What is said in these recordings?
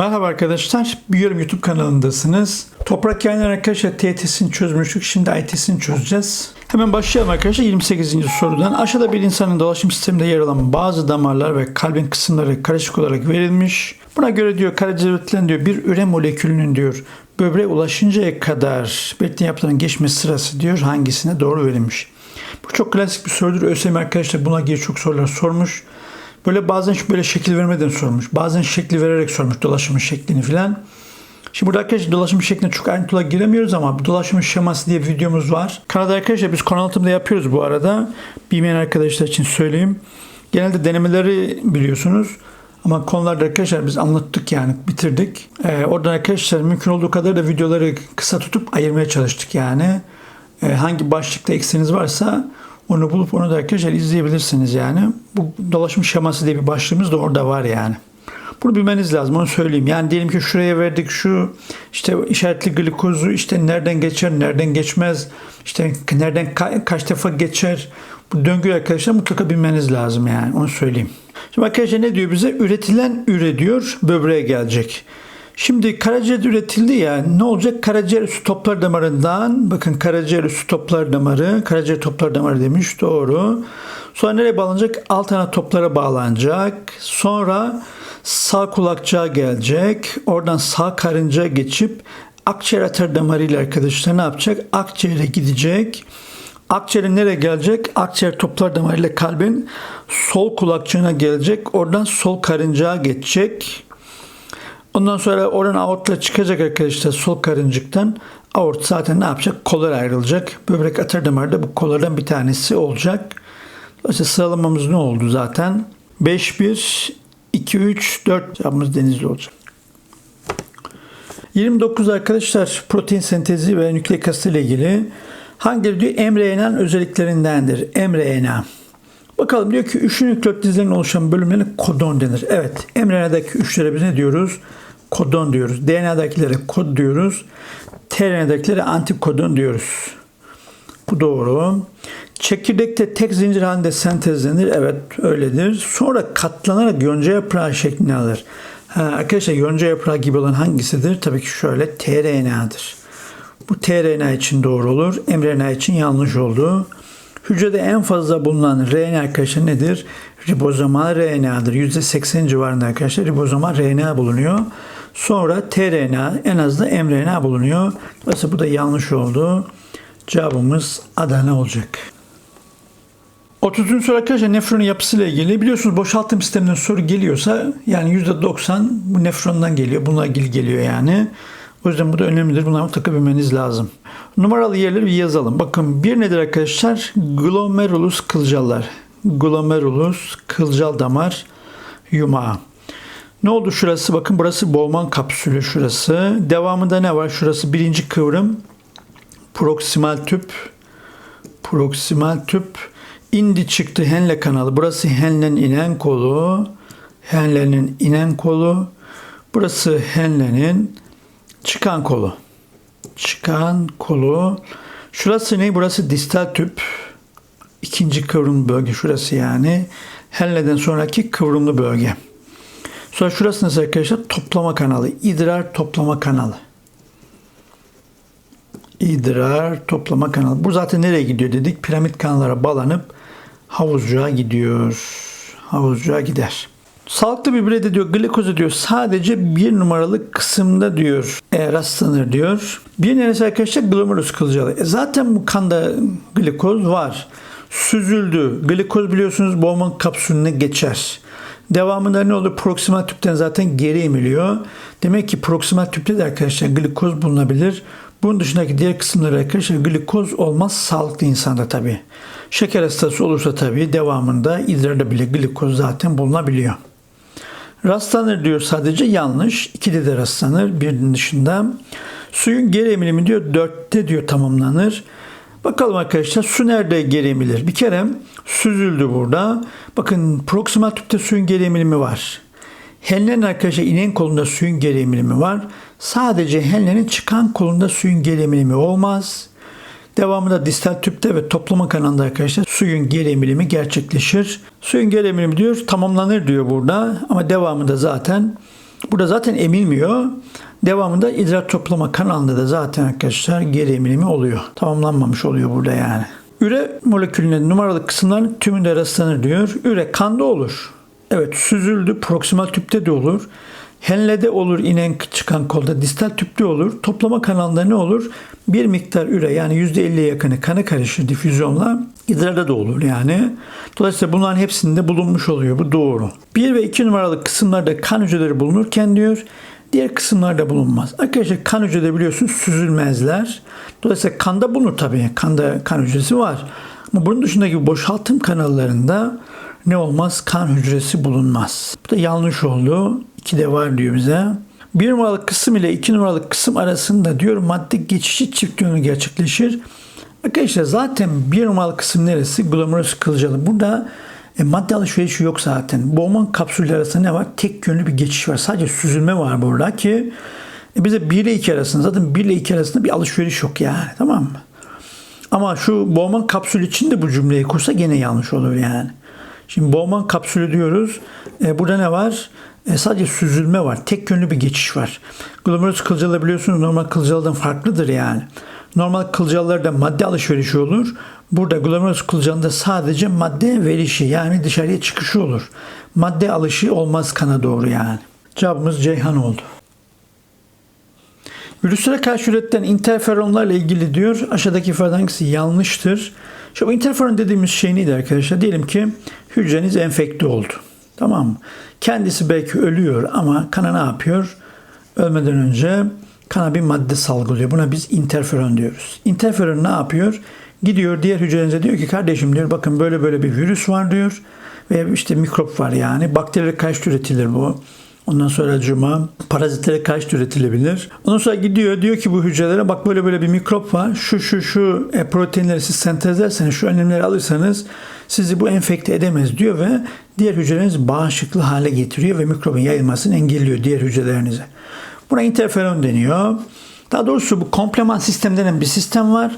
Merhaba arkadaşlar. Biliyorum YouTube kanalındasınız. Toprak yayınları arkadaşlar TET'sini çözmüştük. Şimdi IT'sini çözeceğiz. Hemen başlayalım arkadaşlar 28. sorudan. Aşağıda bir insanın dolaşım sisteminde yer alan bazı damarlar ve kalbin kısımları karışık olarak verilmiş. Buna göre diyor karaciğer üretilen diyor bir üre molekülünün diyor böbreğe ulaşıncaya kadar belirtilen yapıların geçmesi sırası diyor hangisine doğru verilmiş. Bu çok klasik bir sorudur. ÖSYM arkadaşlar buna ilgili çok sorular sormuş. Böyle bazen böyle şekil vermeden sormuş. Bazen şekli vererek sormuş dolaşımın şeklini filan. Şimdi burada arkadaşlar dolaşım şekline çok ayrıntılı giremiyoruz ama dolaşımın şeması diye bir videomuz var. Kanalda arkadaşlar biz konu anlatımda yapıyoruz bu arada. Bilmeyen arkadaşlar için söyleyeyim. Genelde denemeleri biliyorsunuz. Ama konularda arkadaşlar biz anlattık yani bitirdik. Ee, oradan arkadaşlar mümkün olduğu kadar da videoları kısa tutup ayırmaya çalıştık yani. Ee, hangi başlıkta eksiğiniz varsa onu bulup onu da arkadaşlar izleyebilirsiniz yani. Bu dolaşım şeması diye bir başlığımız da orada var yani. Bunu bilmeniz lazım onu söyleyeyim. Yani diyelim ki şuraya verdik şu işte işaretli glikozu işte nereden geçer nereden geçmez işte nereden ka- kaç defa geçer bu döngüyü arkadaşlar mutlaka bilmeniz lazım yani onu söyleyeyim. Şimdi arkadaşlar ne diyor bize? Üretilen üre diyor böbreğe gelecek. Şimdi karaciğer üretildi ya ne olacak? Karaciğer üstü toplar damarından bakın karaciğer üstü toplar damarı karaciğer toplar damarı demiş doğru. Sonra nereye bağlanacak? Alt ana toplara bağlanacak. Sonra sağ kulakçığa gelecek. Oradan sağ karınca geçip akciğer atar damarıyla arkadaşlar ne yapacak? Akciğere gidecek. Akciğerin nereye gelecek? Akciğer toplar damarıyla kalbin sol kulakçığına gelecek. Oradan sol karıncaya geçecek. Ondan sonra oradan aortla çıkacak arkadaşlar sol karıncıktan. Aort zaten ne yapacak? Kollar ayrılacak. Böbrek atar damarı da bu kollardan bir tanesi olacak. Dolayısıyla sıralamamız ne oldu zaten? 5, 1, 2, 3, 4 cevabımız denizli olacak. 29 arkadaşlar protein sentezi ve nükleik asit ile ilgili hangileri diyor mRNA'nın özelliklerindendir. mRNA. Bakalım diyor ki üçlü nükleot dizilerinin oluşan bölümlerine kodon denir. Evet mRNA'daki üçlere biz ne diyoruz? Kodon diyoruz. DNA'dakilere kod diyoruz. tRNA'dakilere antikodon diyoruz. Bu doğru. Çekirdekte tek zincir halinde sentezlenir. Evet öyledir. Sonra katlanarak yonca yaprağı şeklini alır. Ha, arkadaşlar yonca yaprağı gibi olan hangisidir? Tabii ki şöyle tRNA'dır. Bu tRNA için doğru olur. mRNA için yanlış oldu. Hücrede en fazla bulunan RNA arkadaşlar nedir? Ribozomal RNA'dır. %80 civarında arkadaşlar ribozomal RNA bulunuyor. Sonra tRNA en az da mRNA bulunuyor. Dolayısıyla bu da yanlış oldu. Cevabımız Adana olacak. 30. soru arkadaşlar nefronun yapısıyla ilgili. Biliyorsunuz boşaltım sisteminden soru geliyorsa yani %90 bu nefrondan geliyor. Bununla ilgili geliyor yani. O yüzden bu da önemlidir. Bunları mutlaka bilmeniz lazım. Numaralı yerleri bir yazalım. Bakın bir nedir arkadaşlar? Glomerulus kılcallar. Glomerulus kılcal damar yumağı. Ne oldu şurası? Bakın burası Bowman kapsülü şurası. Devamında ne var? Şurası birinci kıvrım. Proksimal tüp. Proksimal tüp. indi çıktı Henle kanalı. Burası Henle'nin inen kolu. Henle'nin inen kolu. Burası Henle'nin çıkan kolu. Çıkan kolu. Şurası ne? Burası distal tüp. İkinci kıvrım bölge şurası yani. Henle'den sonraki kıvrımlı bölge. Sonra şurası nasıl arkadaşlar? Toplama kanalı. İdrar toplama kanalı. İdrar toplama kanalı. Bu zaten nereye gidiyor dedik? Piramit kanallara bağlanıp havuzcuğa gidiyor. Havuzcuğa gider. Sağlıklı bir bireyde diyor glikozu diyor sadece bir numaralı kısımda diyor e, rastlanır diyor. Bir neresi arkadaşlar glomerulus kılcalı. E, zaten bu kanda glikoz var. Süzüldü. Glikoz biliyorsunuz Bowman kapsülüne geçer. Devamında ne olur? Proksimal tüpten zaten geri emiliyor. Demek ki proksimal tüpte de arkadaşlar glikoz bulunabilir. Bunun dışındaki diğer kısımları arkadaşlar glikoz olmaz sağlıklı insanda tabi. Şeker hastası olursa tabi devamında idrarda bile glikoz zaten bulunabiliyor. Rastlanır diyor sadece yanlış. İkide de rastlanır birinin dışında. Suyun geri emilimi diyor dörtte diyor tamamlanır. Bakalım arkadaşlar su nerede geri emilir? Bir kere süzüldü burada. Bakın proksimal tüpte suyun geri emilimi var. Henlerin arkadaşlar inen kolunda suyun geri emilimi var. Sadece henlerin çıkan kolunda suyun geri emilimi olmaz. Devamında distal tüpte ve toplama kanalında arkadaşlar suyun geri emilimi gerçekleşir. Suyun geri emilimi diyor tamamlanır diyor burada ama devamında zaten Burada zaten emilmiyor. Devamında idrar toplama kanalında da zaten arkadaşlar geri emilimi oluyor. Tamamlanmamış oluyor burada yani. Üre molekülünün numaralı kısımların tümünde rastlanır diyor. Üre kanda olur. Evet süzüldü. Proksimal tüpte de olur. Henlede olur inen çıkan kolda distal tüpte olur. Toplama kanalında ne olur? Bir miktar üre yani %50'ye yakını kanı karışır difüzyonla. İdrarda da olur yani. Dolayısıyla bunların hepsinde bulunmuş oluyor. Bu doğru. 1 ve 2 numaralı kısımlarda kan hücreleri bulunurken diyor diğer kısımlarda bulunmaz. Arkadaşlar kan hücreleri biliyorsunuz süzülmezler. Dolayısıyla kanda bulunur tabii. Kanda kan hücresi var. Ama bunun dışındaki boşaltım kanallarında ne olmaz? Kan hücresi bulunmaz. Bu da yanlış oldu. İki de var diyor bize. Bir numaralı kısım ile iki numaralı kısım arasında diyor madde geçişi çift yönlü gerçekleşir. Arkadaşlar zaten bir numaralı kısım neresi? Glomerulus kılcalı. Burada e, madde alışverişi yok zaten. Bowman kapsülleri arasında ne var? Tek yönlü bir geçiş var. Sadece süzülme var burada ki e, bize 1 ile 2 arasında zaten 1 ile 2 arasında bir alışveriş yok yani. Tamam mı? Ama şu Bowman kapsül için de bu cümleyi kursa gene yanlış olur yani. Şimdi Bowman kapsülü diyoruz. E, burada ne var? E, sadece süzülme var. Tek yönlü bir geçiş var. Glomerulus kılcalı biliyorsunuz normal kılcalıdan farklıdır yani. Normal kılcalılarda madde alışverişi olur. Burada glomerulus kılcalında sadece madde verişi yani dışarıya çıkışı olur. Madde alışı olmaz kana doğru yani. Cevabımız Ceyhan oldu. Virüslere karşı üretilen interferonlarla ilgili diyor aşağıdaki ifade hangisi yanlıştır? Şimdi interferon dediğimiz şey neydi arkadaşlar? Diyelim ki hücreniz enfekte oldu. Tamam mı? Kendisi belki ölüyor ama kana ne yapıyor? Ölmeden önce kana bir madde salgılıyor. Buna biz interferon diyoruz. Interferon ne yapıyor? Gidiyor diğer hücrelerinize diyor ki kardeşim diyor bakın böyle böyle bir virüs var diyor. Ve işte mikrop var yani. Bakterilere karşı üretilir bu. Ondan sonra cuma parazitlere karşı üretilebilir. Ondan sonra gidiyor diyor ki bu hücrelere bak böyle böyle bir mikrop var. Şu şu şu e, proteinleri siz sentezlerseniz şu önlemleri alırsanız sizi bu enfekte edemez diyor ve diğer hücreleriniz bağışıklı hale getiriyor ve mikrobun yayılmasını engelliyor diğer hücrelerinize. Buna interferon deniyor. Daha doğrusu bu kompleman sistem denen bir sistem var.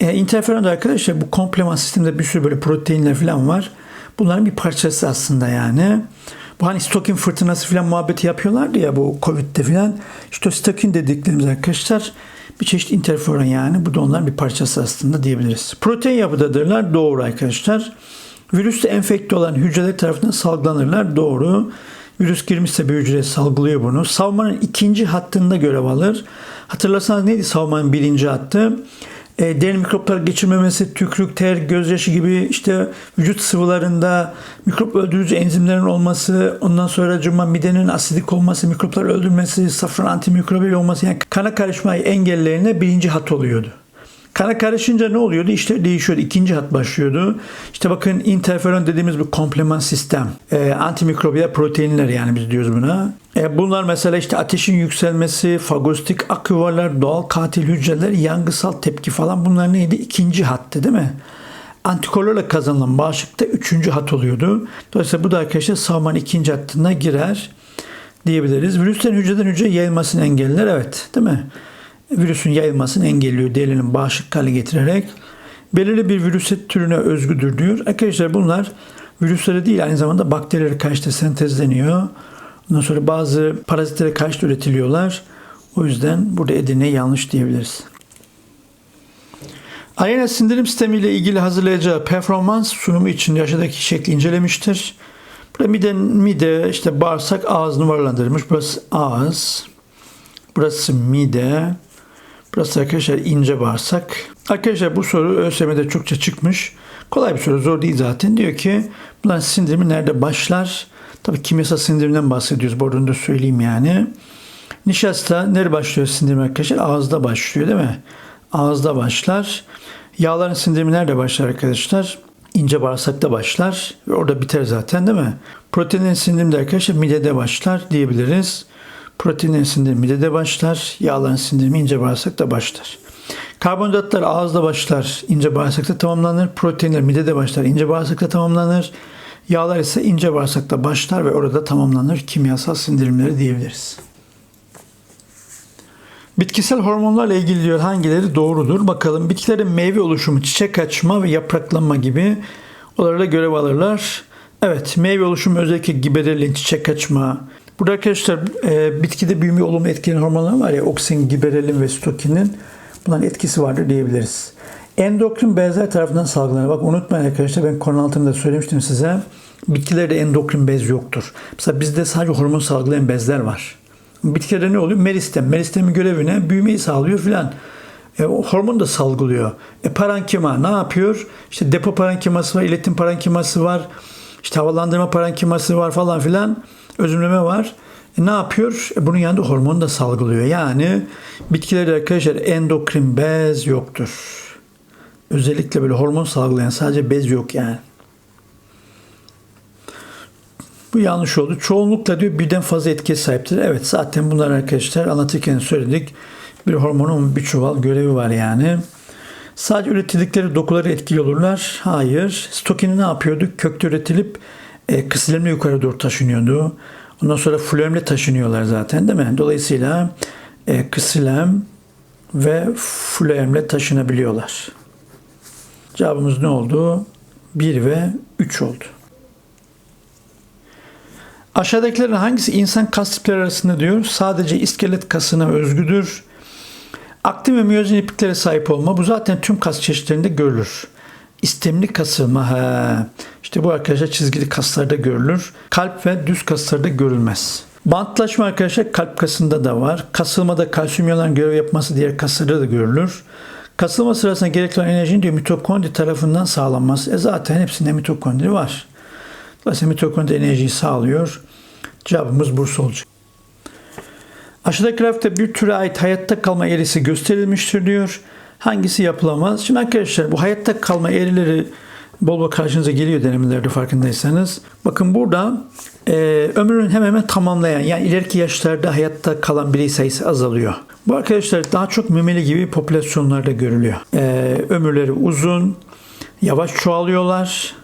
E, interferon da arkadaşlar bu kompleman sistemde bir sürü böyle proteinler falan var. Bunların bir parçası aslında yani. Bu hani stokin fırtınası falan muhabbeti yapıyorlardı ya bu Covid'de falan. İşte stokin dediklerimiz arkadaşlar bir çeşit interferon yani. Bu da onların bir parçası aslında diyebiliriz. Protein yapıdadırlar. Doğru arkadaşlar. Virüsle enfekte olan hücreler tarafından salgılanırlar. Doğru. Virüs girmişse bir hücre salgılıyor bunu. Savunmanın ikinci hattında görev alır. Hatırlarsanız neydi savunmanın birinci hattı? E, derin mikroplar geçirmemesi, tükrük, ter, gözyaşı gibi işte vücut sıvılarında mikrop öldürücü enzimlerin olması, ondan sonra cuma midenin asidik olması, mikroplar öldürmesi, safran antimikrobiyal olması yani kana karışmayı engellerine birinci hat oluyordu. Kana karışınca ne oluyordu? İşte değişiyordu. İkinci hat başlıyordu. İşte bakın interferon dediğimiz bir kompleman sistem. E, antimikrobiyal proteinler yani biz diyoruz buna. E, bunlar mesela işte ateşin yükselmesi, fagostik aküvarlar, doğal katil hücreler, yangısal tepki falan bunlar neydi? İkinci hattı değil mi? Antikorlarla kazanılan bağışıklıkta üçüncü hat oluyordu. Dolayısıyla bu da arkadaşlar savunmanın ikinci hattına girer diyebiliriz. Virüslerin hücreden hücreye yayılmasını engeller. Evet değil mi? Virüsün yayılmasını engelliyor diğerlerinin bağışıklık hale getirerek. Belirli bir virüs türüne özgüdür diyor. Arkadaşlar bunlar virüslere değil aynı zamanda bakterilere karşı da sentezleniyor. Ondan sonra bazı parazitlere karşı da üretiliyorlar. O yüzden burada Edirne yanlış diyebiliriz. Ayena sindirim sistemi ile ilgili hazırlayacağı performans sunumu için aşağıdaki şekli incelemiştir. Burada mide, mide işte bağırsak ağız numaralandırılmış. Burası ağız. Burası mide. Burası arkadaşlar ince bağırsak. Arkadaşlar bu soru ÖSYM'de çokça çıkmış. Kolay bir soru zor değil zaten. Diyor ki bunların sindirimi nerede başlar? Tabii kimyasal sindirimden bahsediyoruz. Bu arada da söyleyeyim yani. Nişasta nerede başlıyor sindirim arkadaşlar? Ağızda başlıyor değil mi? Ağızda başlar. Yağların sindirimi nerede başlar arkadaşlar? İnce bağırsakta başlar ve orada biter zaten değil mi? Proteinin sindirimi de arkadaşlar midede başlar diyebiliriz. Proteinlerin sindirimi midede başlar. Yağların sindirimi ince bağırsakta başlar. Karbonhidratlar ağızda başlar, ince bağırsakta tamamlanır. Proteinler midede başlar, ince bağırsakta tamamlanır. Yağlar ise ince bağırsakta başlar ve orada tamamlanır. Kimyasal sindirimleri diyebiliriz. Bitkisel hormonlarla ilgili diyor hangileri doğrudur? Bakalım bitkilerin meyve oluşumu, çiçek açma ve yapraklanma gibi onlara görev alırlar. Evet meyve oluşumu özellikle giberelin, çiçek açma, Burada arkadaşlar e, bitkide büyüme olumlu etkileyen hormonlar var ya oksin, giberelin ve stokinin bunların etkisi vardır diyebiliriz. Endokrin bezler tarafından salgılanır. Bak unutmayın arkadaşlar ben konu altında söylemiştim size. Bitkilerde endokrin bez yoktur. Mesela bizde sadece hormon salgılayan bezler var. Bitkilerde ne oluyor? Meristem. Meristemin görevine büyümeyi sağlıyor filan. E, o hormon da salgılıyor. E, parankima ne yapıyor? İşte depo parankiması var, iletim parankiması var. İşte havalandırma parankiması var falan filan. Özümleme var. E, ne yapıyor? E, bunun yanında hormon da salgılıyor. Yani bitkilerde arkadaşlar endokrin bez yoktur. Özellikle böyle hormon salgılayan sadece bez yok yani. Bu yanlış oldu. Çoğunlukla diyor birden fazla etkiye sahiptir. Evet zaten bunlar arkadaşlar anlatırken söyledik. Bir hormonun bir çuval görevi var yani. Sadece üretildikleri dokuları etkili olurlar. Hayır. Stokini ne yapıyordu? Kökte üretilip e, kısılemle yukarı doğru taşınıyordu. Ondan sonra fluemle taşınıyorlar zaten değil mi? Dolayısıyla e, kısılem ve fluemle taşınabiliyorlar. Cevabımız ne oldu? 1 ve 3 oldu. Aşağıdakilerin hangisi insan kas tipleri arasında diyor? Sadece iskelet kasına özgüdür. Aktin ve miyozin ipliklere sahip olma. Bu zaten tüm kas çeşitlerinde görülür. İstemli kasılma. He. İşte bu arkadaşlar çizgili kaslarda görülür. Kalp ve düz kaslarda görülmez. Bantlaşma arkadaşlar kalp kasında da var. Kasılmada kalsiyum iyonların görev yapması diğer kaslarda da görülür. Kasılma sırasında gerekli olan enerjinin diyor mitokondri tarafından sağlanması. E zaten hepsinde mitokondri var. Dolayısıyla mitokondri enerjiyi sağlıyor. Cevabımız Bursa olacak. Aşağıdaki grafta bir türe ait hayatta kalma eğrisi gösterilmiştir diyor. Hangisi yapılamaz? Şimdi arkadaşlar bu hayatta kalma eğrileri bol bol karşınıza geliyor denemelerde farkındaysanız. Bakın burada e, ömrünü hemen hemen tamamlayan yani ileriki yaşlarda hayatta kalan birey sayısı azalıyor. Bu arkadaşlar daha çok memeli gibi popülasyonlarda görülüyor. E, ömürleri uzun, yavaş çoğalıyorlar.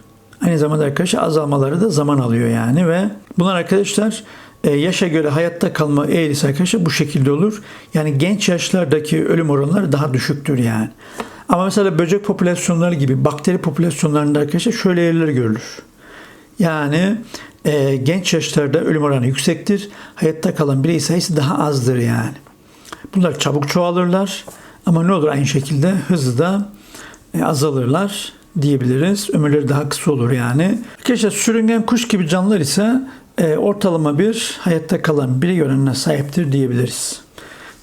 Aynı zamanda arkadaşlar azalmaları da zaman alıyor yani ve bunlar arkadaşlar e, yaşa göre hayatta kalma eğrisi arkadaşlar bu şekilde olur. Yani genç yaşlardaki ölüm oranları daha düşüktür yani. Ama mesela böcek popülasyonları gibi bakteri popülasyonlarında arkadaşlar şöyle yerler görülür. Yani e, genç yaşlarda ölüm oranı yüksektir. Hayatta kalan birey sayısı daha azdır yani. Bunlar çabuk çoğalırlar ama ne olur aynı şekilde hızlı da e, azalırlar diyebiliriz. Ömürleri daha kısa olur yani. Arkadaşlar sürüngen kuş gibi canlılar ise e, ortalama bir hayatta kalan birey oranına sahiptir diyebiliriz.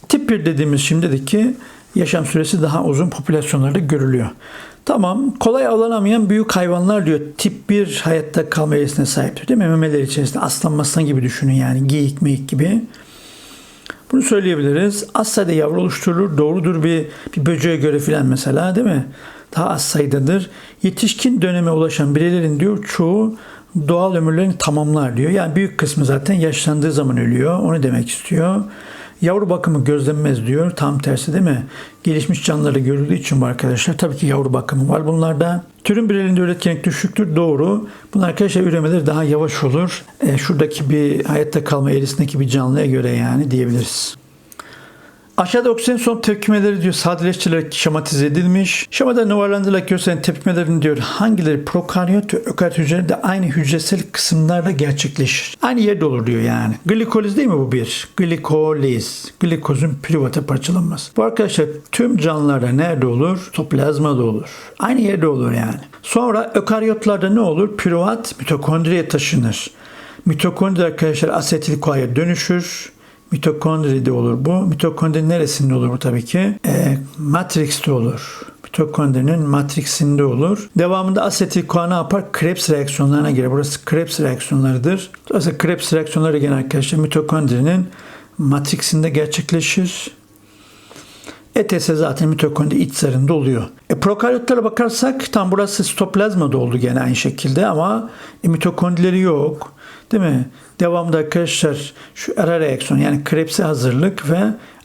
Tip 1 dediğimiz şimdi dedik ki yaşam süresi daha uzun popülasyonlarda görülüyor. Tamam kolay avlanamayan büyük hayvanlar diyor tip 1 hayatta kalma eğrisine sahiptir değil mi? Memeler içerisinde aslan maslan gibi düşünün yani geyik meyik gibi. Bunu söyleyebiliriz. Az sayıda yavru oluşturulur. Doğrudur bir, bir böceğe göre filan mesela değil mi? Daha az sayıdadır. Yetişkin döneme ulaşan bireylerin diyor çoğu doğal ömürlerini tamamlar diyor. Yani büyük kısmı zaten yaşlandığı zaman ölüyor. Onu demek istiyor. Yavru bakımı gözlenmez diyor. Tam tersi değil mi? Gelişmiş canlıları görüldüğü için bu arkadaşlar. Tabii ki yavru bakımı var bunlarda. Türün bireylerinde üretkenlik düşüktür. Doğru. Bunlar arkadaşlar üremeleri daha yavaş olur. E, şuradaki bir hayatta kalma eğrisindeki bir canlıya göre yani diyebiliriz. Aşağıda oksijen son tepkimeleri diyor sadeleştirilerek şematize edilmiş. Şemada numaralandırılarak gösteren tepkimelerin diyor hangileri prokaryot ve ökaryot hücrelerinde aynı hücresel kısımlarda gerçekleşir. Aynı yerde olur diyor yani. Glikoliz değil mi bu bir? Glikoliz. Glikozun privata parçalanması. Bu arkadaşlar tüm canlılarda nerede olur? Sitoplazmada olur. Aynı yerde olur yani. Sonra ökaryotlarda ne olur? Piruvat mitokondriye taşınır. Mitokondri arkadaşlar asetil koaya dönüşür. Mitokondride olur bu. Mitokondrinin neresinde olur bu tabii ki? E, matrixte olur. Mitokondrinin matriksinde olur. Devamında asetil koa ne yapar? Krebs reaksiyonlarına girer. Burası Krebs reaksiyonlarıdır. Dolayısıyla Krebs reaksiyonları gene arkadaşlar mitokondrinin matriksinde gerçekleşir. ETS zaten mitokondri iç zarında oluyor. E, prokaryotlara bakarsak tam burası sitoplazmada oldu gene aynı şekilde ama e, mitokondrileri yok. Değil mi? Devamında arkadaşlar şu ara reaksiyon yani Krebs'e hazırlık ve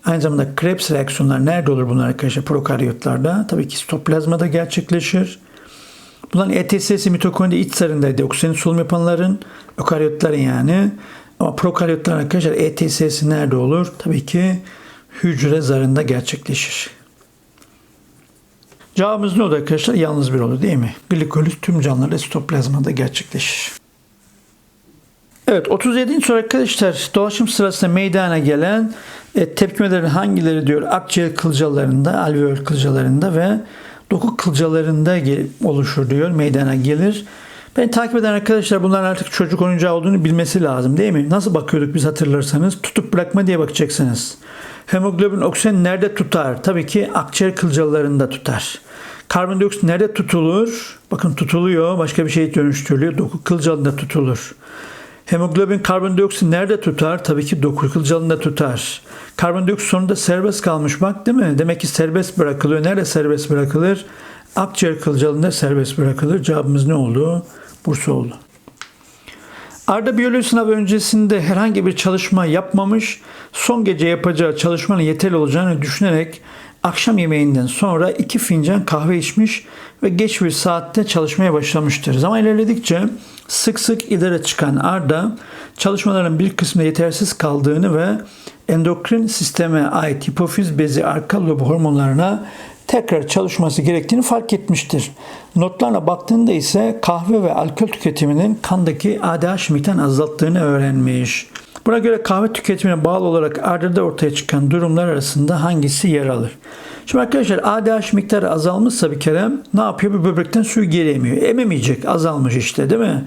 aynı zamanda Krebs reaksiyonlar nerede olur bunlar arkadaşlar prokaryotlarda? Tabii ki sitoplazmada gerçekleşir. Bunların ETS'si mitokondri iç zarındaydı. Oksijenin solunum yapanların, ökaryotların yani. Ama prokaryotların arkadaşlar ETS'si nerede olur? Tabii ki hücre zarında gerçekleşir. Cevabımız ne oldu arkadaşlar? Yalnız bir oldu değil mi? Glikoliz tüm canlılarda sitoplazmada gerçekleşir. Evet 37. soru arkadaşlar dolaşım sırasında meydana gelen e, tepkimelerin hangileri diyor akciğer kılcalarında, alveol kılcalarında ve doku kılcalarında oluşur diyor meydana gelir. Ben takip eden arkadaşlar bunların artık çocuk oyuncağı olduğunu bilmesi lazım değil mi? Nasıl bakıyorduk biz hatırlarsanız? Tutup bırakma diye bakacaksınız. Hemoglobin oksijen nerede tutar? Tabii ki akciğer kılcalarında tutar. Karbondioksit nerede tutulur? Bakın tutuluyor. Başka bir şey dönüştürülüyor. Doku kılcalında tutulur. Hemoglobin karbondioksit nerede tutar? Tabii ki doku kılcalında tutar. Karbondioksit sonunda serbest kalmış bak değil mi? Demek ki serbest bırakılıyor. Nerede serbest bırakılır? Akciğer kılcalında serbest bırakılır. Cevabımız ne oldu? Bursa oldu. Arda biyoloji sınavı öncesinde herhangi bir çalışma yapmamış, son gece yapacağı çalışmanın yeterli olacağını düşünerek akşam yemeğinden sonra iki fincan kahve içmiş ve geç bir saatte çalışmaya başlamıştır. Zaman ilerledikçe sık sık ileri çıkan Arda çalışmaların bir kısmında yetersiz kaldığını ve endokrin sisteme ait hipofiz bezi arka lobu hormonlarına tekrar çalışması gerektiğini fark etmiştir. Notlarına baktığında ise kahve ve alkol tüketiminin kandaki ADH miktarını azalttığını öğrenmiş. Buna göre kahve tüketimine bağlı olarak ardında ortaya çıkan durumlar arasında hangisi yer alır? Şimdi arkadaşlar ADH miktarı azalmışsa bir kere ne yapıyor? Bu böbrekten su geri emiyor. Ememeyecek azalmış işte değil mi?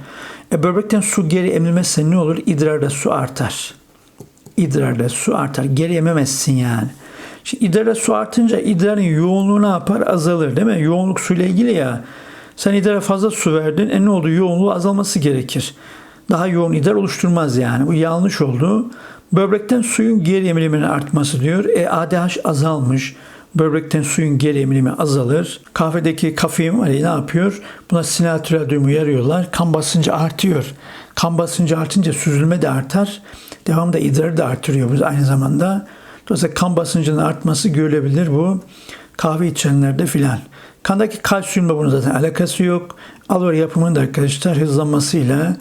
E, böbrekten su geri emilmezse ne olur? İdrarda su artar. İdrarda su artar. Geri ememezsin yani. Şimdi idrarda su artınca idrarın yoğunluğu ne yapar? Azalır değil mi? Yoğunluk suyla ilgili ya. Sen idrara fazla su verdin. E ne oldu? Yoğunluğu azalması gerekir. Daha yoğun idrar oluşturmaz yani. Bu yanlış oldu. Böbrekten suyun geri emiliminin artması diyor. E ADH azalmış. Böbrekten suyun geri emilimi azalır. Kahvedeki kafein var ya ne yapıyor? Buna sinatürel duyumu yarıyorlar. Kan basıncı artıyor. Kan basıncı artınca süzülme de artar. Devamında idrarı da artırıyor bu aynı zamanda. Dolayısıyla kan basıncının artması görülebilir bu kahve içenlerde filan. Kandaki kalsiyumla bunun zaten alakası yok. Alver yapımının da arkadaşlar hızlanmasıyla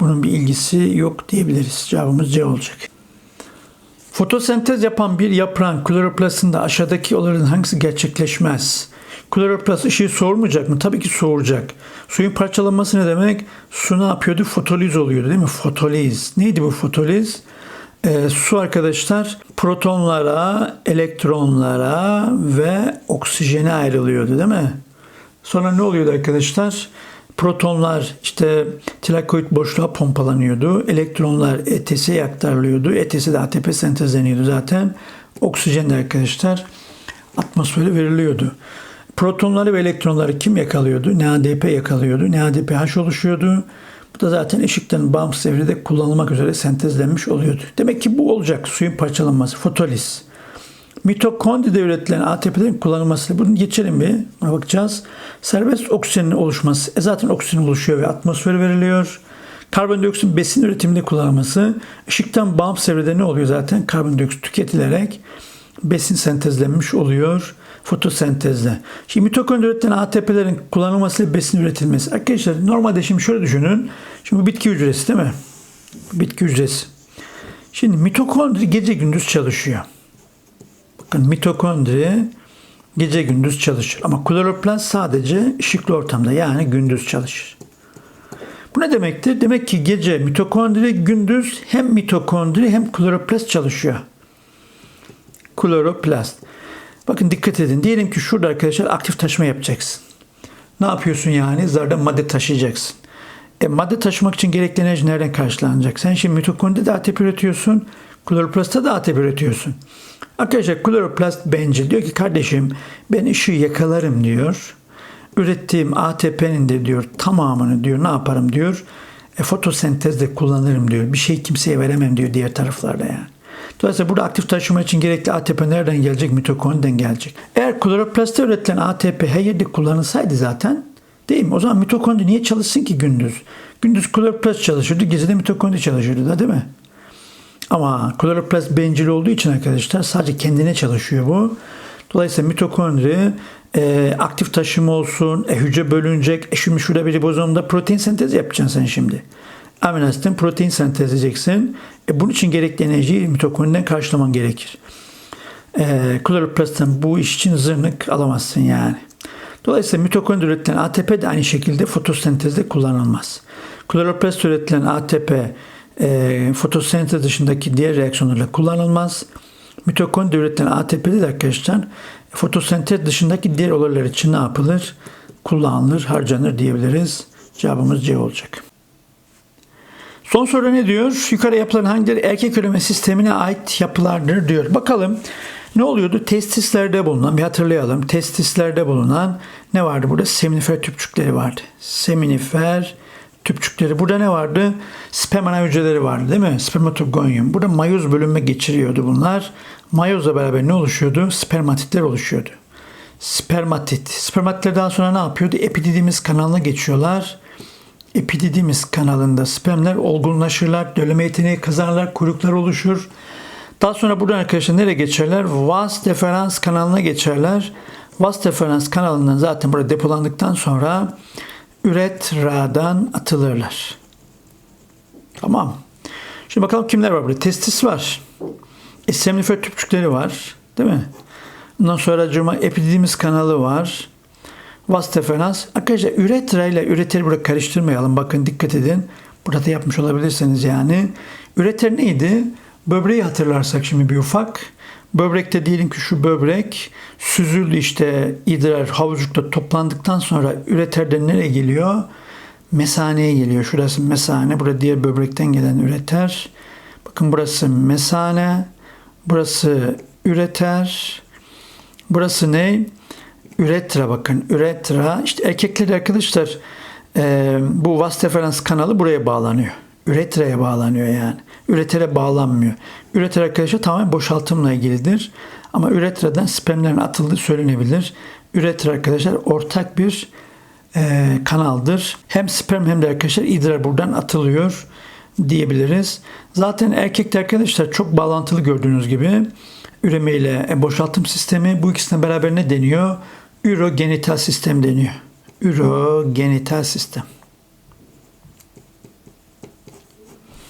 bunun bir ilgisi yok diyebiliriz. Cevabımız C olacak. Fotosentez yapan bir yaprağın kloroplasında aşağıdaki olayların hangisi gerçekleşmez? Kloroplast ışığı soğurmayacak mı? Tabii ki soğuracak. Suyun parçalanması ne demek? Su ne yapıyordu? Fotoliz oluyordu değil mi? Fotoliz. Neydi bu fotoliz? Ee, su arkadaşlar protonlara, elektronlara ve oksijene ayrılıyordu değil mi? Sonra ne oluyordu arkadaşlar? Protonlar işte tilakoid boşluğa pompalanıyordu. Elektronlar ETS'ye aktarılıyordu. ETS'de ATP sentezleniyordu zaten. Oksijen de arkadaşlar atmosfere veriliyordu. Protonları ve elektronları kim yakalıyordu? NADP yakalıyordu. NADPH oluşuyordu. Bu da zaten ışıktan bağımsız evrede kullanılmak üzere sentezlenmiş oluyordu. Demek ki bu olacak. Suyun parçalanması, fotoliz. Mitokondride üretilen ATP'lerin kullanılması. Bunu geçelim bir. Buna bakacağız. Serbest oksijenin oluşması. E zaten oksijen oluşuyor ve atmosfere veriliyor. Karbondioksit besin üretiminde kullanılması. Işıktan bağımsız evrede ne oluyor zaten? Karbondioksit tüketilerek besin sentezlenmiş oluyor fotosentezle. Şimdi mitokondri üretilen ATP'lerin kullanılmasıyla besin üretilmesi. Arkadaşlar normalde şimdi şöyle düşünün. Şimdi bu bitki hücresi değil mi? Bitki hücresi. Şimdi mitokondri gece gündüz çalışıyor. Bakın mitokondri gece gündüz çalışır. Ama kloroplast sadece ışıklı ortamda yani gündüz çalışır. Bu ne demektir? Demek ki gece mitokondri gündüz hem mitokondri hem kloroplast çalışıyor. Kloroplast. Bakın dikkat edin. Diyelim ki şurada arkadaşlar aktif taşıma yapacaksın. Ne yapıyorsun yani? Zarda madde taşıyacaksın. E, madde taşımak için gerekli enerji nereden karşılanacak? Sen şimdi mitokondride ATP üretiyorsun. Kloroplastta da ATP üretiyorsun. Arkadaşlar kloroplast bencil. Diyor ki kardeşim ben ışığı yakalarım diyor. Ürettiğim ATP'nin de diyor tamamını diyor ne yaparım diyor. E, fotosentezde kullanırım diyor. Bir şey kimseye veremem diyor diğer taraflarda yani. Dolayısıyla burada aktif taşıma için gerekli ATP nereden gelecek? Mitokondriden gelecek. Eğer kloroplastta üretilen ATP her yerde kullanılsaydı zaten değil mi? O zaman mitokondri niye çalışsın ki gündüz? Gündüz kloroplast çalışırdı, gece de mitokondri çalışırdı da değil mi? Ama kloroplast bencil olduğu için arkadaşlar sadece kendine çalışıyor bu. Dolayısıyla mitokondri e, aktif taşıma olsun, e, hücre bölünecek, e, şimdi şurada bir ribozomda protein sentezi yapacaksın sen şimdi. Amino asitin protein sentezleyeceksin. E, bunun için gerekli enerjiyi mitokondriden karşılaman gerekir. E, kloroplasttan bu iş için zırnık alamazsın yani. Dolayısıyla mitokondri üretilen ATP de aynı şekilde fotosentezde kullanılmaz. Kloroplast üretilen ATP e, fotosentez dışındaki diğer reaksiyonlarla kullanılmaz. Mitokondri üretilen ATP'de de arkadaşlar fotosentez dışındaki diğer olaylar için ne yapılır? Kullanılır, harcanır diyebiliriz. Cevabımız C olacak. Son soru ne diyor? Yukarı yapılan hangileri erkek üreme sistemine ait yapılardır diyor. Bakalım ne oluyordu? Testislerde bulunan, bir hatırlayalım. Testislerde bulunan ne vardı burada? Seminifer tüpçükleri vardı. Seminifer tüpçükleri. Burada ne vardı? Sperm ana hücreleri vardı değil mi? Spermatogonium. Burada mayoz bölünme geçiriyordu bunlar. Mayozla beraber ne oluşuyordu? Spermatitler oluşuyordu. Spermatit. Spermatitlerden sonra ne yapıyordu? Epididimiz kanalına geçiyorlar. Epididimiz kanalında spermler olgunlaşırlar, döleme yeteneği kazanırlar, kuyruklar oluşur. Daha sonra buradan arkadaşlar nereye geçerler? Vas deferans kanalına geçerler. Vas deferans kanalından zaten burada depolandıktan sonra üretradan atılırlar. Tamam. Şimdi bakalım kimler var burada? Testis var. E, seminifer tüpçükleri var. Değil mi? Ondan sonra cuma epididimiz kanalı var. Vas deferans. Arkadaşlar üretra ile üreteri burada karıştırmayalım. Bakın dikkat edin. Burada da yapmış olabilirsiniz yani. Üreter neydi? Böbreği hatırlarsak şimdi bir ufak. Böbrekte diyelim ki şu böbrek süzüldü işte idrar havucukta toplandıktan sonra üreterden nereye geliyor? Mesaneye geliyor. Şurası mesane. Burada diğer böbrekten gelen üreter. Bakın burası mesane. Burası üreter. Burası ne? Üretra bakın. Üretra. İşte erkekler arkadaşlar e, bu vas deferans kanalı buraya bağlanıyor. Üretraya bağlanıyor yani. Üretere bağlanmıyor. Üreter arkadaşlar tamamen boşaltımla ilgilidir. Ama üretradan spermlerin atıldığı söylenebilir. Üreter arkadaşlar ortak bir e, kanaldır. Hem sperm hem de arkadaşlar idrar buradan atılıyor diyebiliriz. Zaten erkekte arkadaşlar çok bağlantılı gördüğünüz gibi üreme ile e, boşaltım sistemi bu ikisine beraber ne deniyor? Ürogenital sistem deniyor. Ürogenital sistem.